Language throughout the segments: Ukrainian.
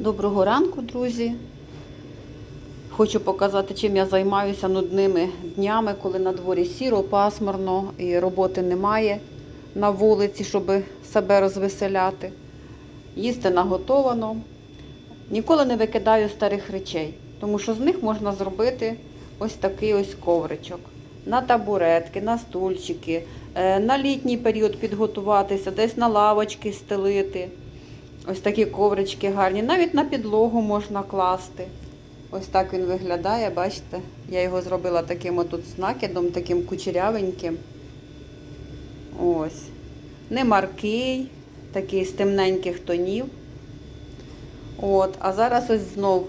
Доброго ранку, друзі. Хочу показати, чим я займаюся нудними днями, коли на дворі сіро, пасмурно і роботи немає на вулиці, щоб себе розвеселяти. Їсти наготовано. Ніколи не викидаю старих речей, тому що з них можна зробити ось такий ось ковричок. На табуретки, на стульчики, е, на літній період підготуватися, десь на лавочки стелити. Ось такі коврички гарні. Навіть на підлогу можна класти. Ось так він виглядає, бачите? Я його зробила таким отут з накидом, таким кучерявеньким. Ось. Не маркий, такий з темненьких тонів. От, а зараз ось знов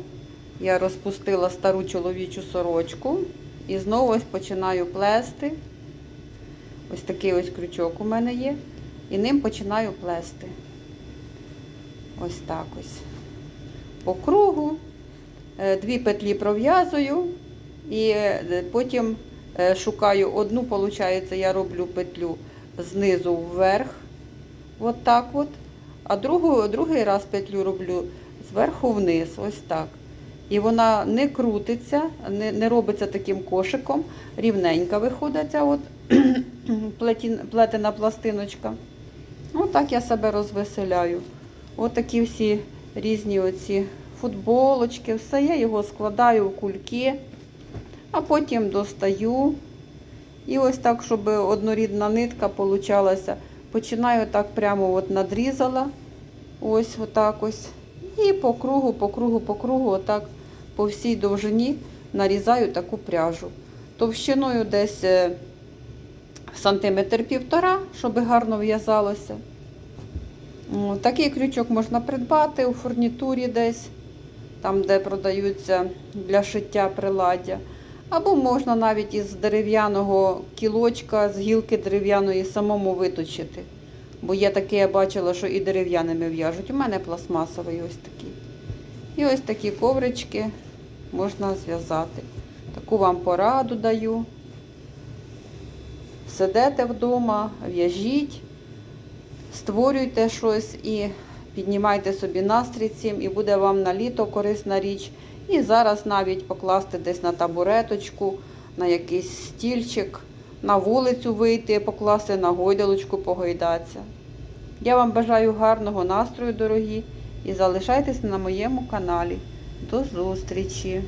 я розпустила стару чоловічу сорочку і знову ось починаю плести. Ось такий ось крючок у мене є. І ним починаю плести. Ось так ось. По кругу. Е, Дві петлі пров'язую і е, потім е, шукаю одну, виходить, я роблю петлю знизу вверх. От так от. А другу, другий раз петлю роблю зверху вниз. Ось так. І вона не крутиться, не, не робиться таким кошиком, рівненька виходить ця от плетена пластиночка. Отак я себе розвеселяю. Отакі всі різні оці футболочки, все. Я його складаю в кульки, а потім достаю. І ось так, щоб однорідна нитка получалася. Починаю так прямо от надрізала. Ось отак ось. І по кругу, по кругу, по кругу, отак по всій довжині нарізаю таку пряжу. Товщиною десь е, сантиметр півтора, щоб гарно в'язалося. Такий крючок можна придбати у фурнітурі десь, там, де продаються для шиття приладдя. Або можна навіть із дерев'яного кілочка, з гілки дерев'яної самому виточити. Бо є таке, я бачила, що і дерев'яними в'яжуть. У мене пластмасовий ось такий. І ось такі коврички можна зв'язати. Таку вам пораду даю. Сидете вдома, в'яжіть створюйте щось і піднімайте собі настрій цим, і буде вам на літо корисна річ. І зараз навіть покласти десь на табуреточку, на якийсь стільчик, на вулицю вийти, покласти на гойдалочку, погойдатися. Я вам бажаю гарного настрою, дорогі, і залишайтесь на моєму каналі. До зустрічі!